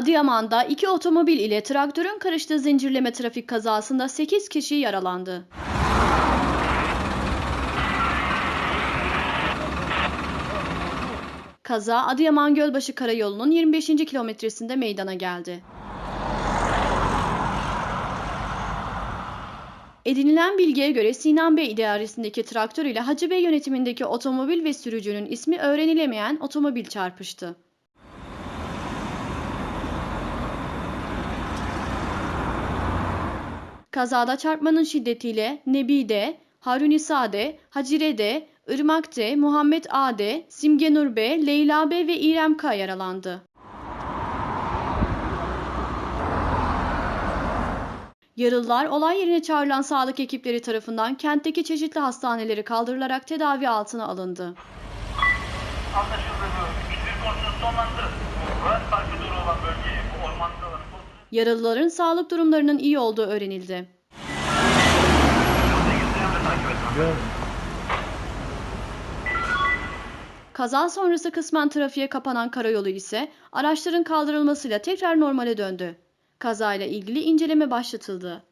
Adıyaman'da iki otomobil ile traktörün karıştığı zincirleme trafik kazasında 8 kişi yaralandı. Kaza Adıyaman Gölbaşı Karayolu'nun 25. kilometresinde meydana geldi. Edinilen bilgiye göre Sinan Bey idaresindeki traktör ile Hacı Bey yönetimindeki otomobil ve sürücünün ismi öğrenilemeyen otomobil çarpıştı. Kazada çarpmanın şiddetiyle Nebi'de, Harunisa'de, Hacire'de, Irmak'te, Muhammed A'de, Simge Nur B, Leyla B ve İrem K yaralandı. Yaralılar olay yerine çağrılan sağlık ekipleri tarafından kentteki çeşitli hastaneleri kaldırılarak tedavi altına alındı. Anlaşıldı. İzmir konusunu sonlandı. Yaralıların sağlık durumlarının iyi olduğu öğrenildi. Etmem. Kaza sonrası kısmen trafiğe kapanan karayolu ise araçların kaldırılmasıyla tekrar normale döndü. Kazayla ilgili inceleme başlatıldı.